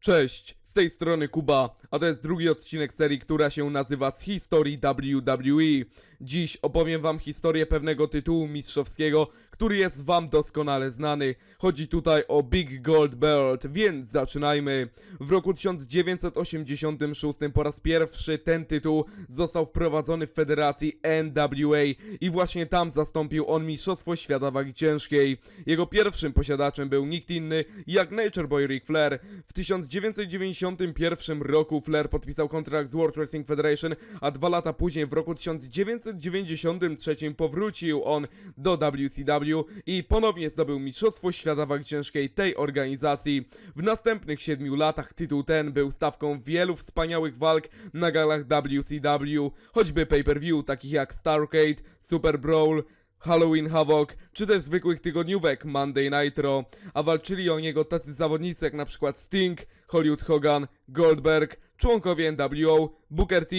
Cześć, z tej strony Kuba, a to jest drugi odcinek serii, która się nazywa z historii WWE. Dziś opowiem wam historię pewnego tytułu mistrzowskiego, który jest wam doskonale znany. Chodzi tutaj o Big Gold Belt, więc zaczynajmy. W roku 1986 po raz pierwszy ten tytuł został wprowadzony w federacji NWA i właśnie tam zastąpił on Mistrzostwo Świata Wagi Ciężkiej. Jego pierwszym posiadaczem był nikt inny jak Nature Boy Ric Flair. W 1991 roku Flair podpisał kontrakt z World Wrestling Federation, a dwa lata później w roku 1993 powrócił on do WCW i ponownie zdobył Mistrzostwo Świata Wagi Ciężkiej tej organizacji. W następnych siedmiu latach tytuł ten był stawką wielu wspaniałych walk na galach WCW, choćby pay-per-view takich jak Starcade, Super Brawl, Halloween Havoc, czy też zwykłych tygodniówek Monday Nitro, a walczyli o niego tacy zawodnicy jak na przykład Sting, Hollywood Hogan, Goldberg, członkowie NWO, Booker T,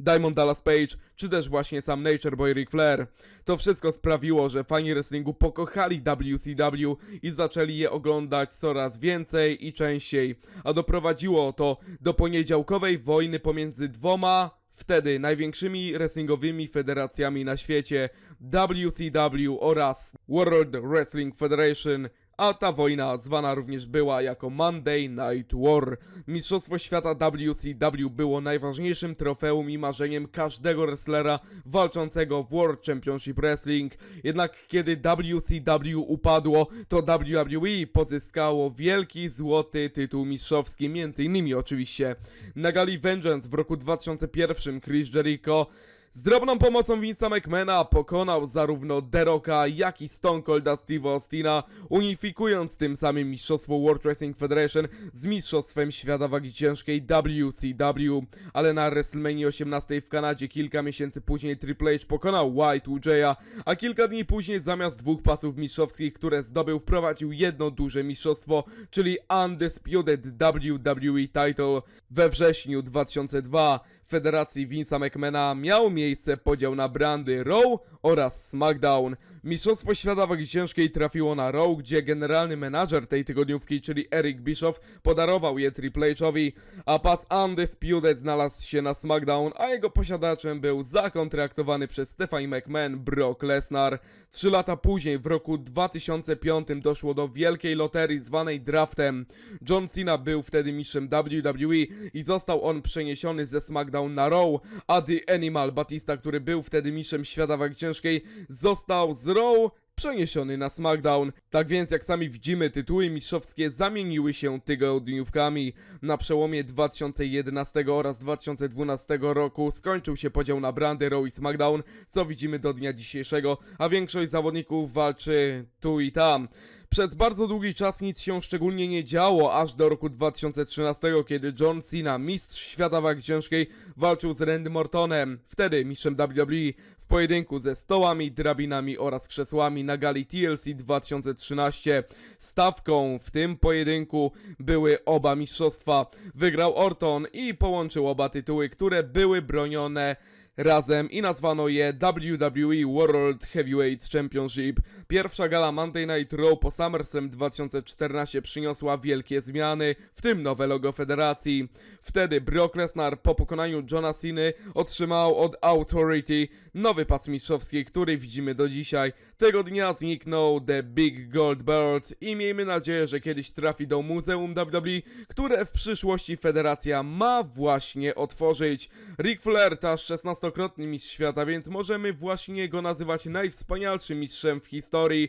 Diamond Dallas Page, czy też właśnie sam Nature Boy Ric Flair. To wszystko sprawiło, że fani wrestlingu pokochali WCW i zaczęli je oglądać coraz więcej i częściej, a doprowadziło to do poniedziałkowej wojny pomiędzy dwoma wtedy największymi wrestlingowymi federacjami na świecie WCW oraz World Wrestling Federation, a ta wojna zwana również była jako Monday Night War. Mistrzostwo świata WCW było najważniejszym trofeum i marzeniem każdego wrestlera walczącego w World Championship Wrestling. Jednak kiedy WCW upadło, to WWE pozyskało wielki złoty tytuł mistrzowski, między innymi oczywiście. Na gali Vengeance w roku 2001 Chris Jericho z drobną pomocą Vince'a McMahona pokonał zarówno The Rocka, jak i Stone Colda Steve'a Austina, unifikując tym samym Mistrzostwo World Wrestling Federation z Mistrzostwem Świata Wagi Ciężkiej WCW. Ale na WrestleMania 18 w Kanadzie kilka miesięcy później Triple H pokonał White UJ'a, a kilka dni później zamiast dwóch pasów mistrzowskich, które zdobył, wprowadził jedno duże mistrzostwo, czyli Undisputed WWE Title. We wrześniu 2002 w federacji Vince'a McMahona miał miejsce podział na brandy Raw oraz SmackDown. Mistrzostwo Świata Wagi Ciężkiej trafiło na Raw, gdzie generalny menadżer tej tygodniówki, czyli Eric Bischoff, podarował je Triple H'owi, a pas Undisputed znalazł się na SmackDown, a jego posiadaczem był zakontraktowany przez Stephanie McMahon Brock Lesnar. Trzy lata później, w roku 2005 doszło do wielkiej loterii zwanej draftem. John Cena był wtedy mistrzem WWE i został on przeniesiony ze SmackDown na Raw, a The Animal Batista, który był wtedy mistrzem świata wagi ciężkiej, został z Raw przeniesiony na SmackDown. Tak więc, jak sami widzimy, tytuły mistrzowskie zamieniły się tygodniówkami. Na przełomie 2011 oraz 2012 roku skończył się podział na brandy Raw i SmackDown, co widzimy do dnia dzisiejszego, a większość zawodników walczy tu i tam. Przez bardzo długi czas nic się szczególnie nie działo, aż do roku 2013, kiedy John Cena, mistrz świata wagi ciężkiej, walczył z Randy Mortonem, wtedy mistrzem WWE, w pojedynku ze stołami, drabinami oraz krzesłami na gali TLC 2013. Stawką w tym pojedynku były oba mistrzostwa. Wygrał Orton i połączył oba tytuły, które były bronione razem i nazwano je WWE World Heavyweight Championship. Pierwsza gala Monday Night Raw po SummerSlam 2014 przyniosła wielkie zmiany, w tym nowe logo federacji. Wtedy Brock Lesnar po pokonaniu Johna Ceny otrzymał od Authority nowy pas mistrzowski, który widzimy do dzisiaj. Tego dnia zniknął The Big Gold Bird i miejmy nadzieję, że kiedyś trafi do Muzeum WWE, które w przyszłości federacja ma właśnie otworzyć. Ric Flair, ta 16 dwunastokrotny mistrz świata, więc możemy właśnie go nazywać najwspanialszym mistrzem w historii,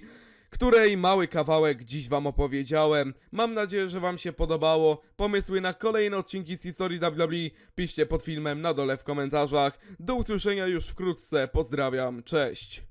której mały kawałek dziś wam opowiedziałem. Mam nadzieję, że wam się podobało. Pomysły na kolejne odcinki z historii WWE piszcie pod filmem na dole w komentarzach. Do usłyszenia już wkrótce. Pozdrawiam. Cześć.